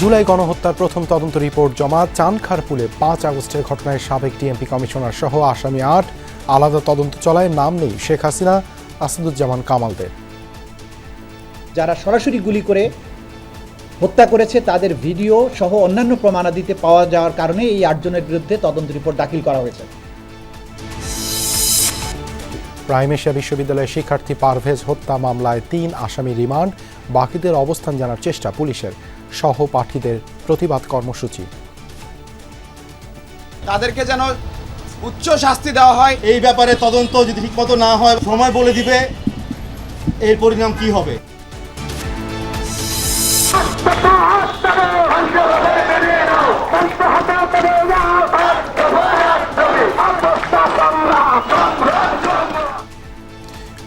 জুলাই গণহত্যার প্রথম তদন্ত রিপোর্ট জমা চানখারপুলে পাঁচ আগস্টের ঘটনায় সাবেক টিএমপি কমিশনার সহ আসামি আট। আলাদা তদন্ত চলায় নাম নেই শেখ হাসিনা আসাদুজ্জামান কামালদের। যারা সরাসরি গুলি করে হত্যা করেছে তাদের ভিডিও সহ অন্যান্য প্রমাণাদিতে পাওয়া যাওয়ার কারণে এই আটজনের বিরুদ্ধে তদন্ত রিপোর্ট দাখিল করা হয়েছে। প্রাইম এশিয়া বিশ্ববিদ্যালয়ের শিক্ষার্থী পারভেজ হত্যা মামলায় তিন আসামি রিমান্ড বাকিদের অবস্থান জানার চেষ্টা পুলিশের। সহপাঠীদের প্রতিবাদ কর্মসূচি। তাদেরকে যেন উচ্চ শাস্তি দেওয়া হয় এই ব্যাপারে তদন্ত যদি ঠিকমতো না হয় সময় বলে দিবে এর পরিণাম কি হবে?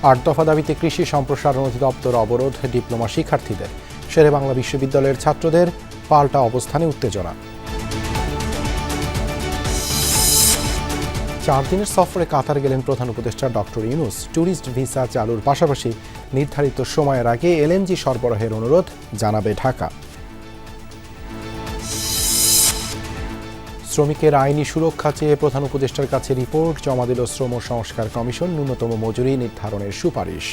আট দফা দাবিতে কৃষি সম্প্রসারণ অধিদপ্তর অবরোধ ডিপ্লোমা শিক্ষার্থীদের। শেরে বাংলা বিশ্ববিদ্যালয়ের ছাত্রদের পাল্টা অবস্থানে উত্তেজনা। চার দিনের সফরে কাতার গেলেন প্রধান উপদেষ্টা ডক্টর ইউনুস। ট্যুরিস্ট ভিসা চালুর পাশাপাশি নির্ধারিত সময়ের আগে এলএনজি সরবরাহের অনুরোধ জানাবে ঢাকা। শ্রমিকের আইনি সুরক্ষা চেয়ে প্রধান উপদেষ্টার কাছে রিপোর্ট, জমা দিল শ্রম সংস্কার কমিশন, ন্যূনতম মজুরি নির্ধারণের সুপারিশ।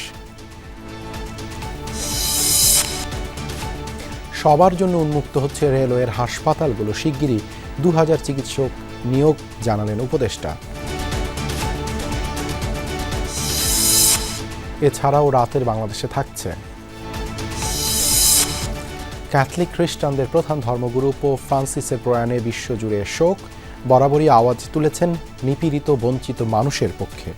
সবার জন্য উন্মুক্ত হচ্ছে রেলওয়ের হাসপাতালগুলো। শিগগিরই দু হাজার চিকিৎসক নিয়োগ জানালেন উপদেষ্টা। এছাড়াও রাতের বাংলাদেশে থাকছে। ক্যাথলিক খ্রিস্টানদের প্রধান ধর্মগুরু পোপ ফ্রান্সিসের প্রয়াণে বিশ্বজুড়ে শোক, বরাবরই আওয়াজ তুলেছেন নিপীড়িত, বঞ্চিত মানুষের পক্ষে।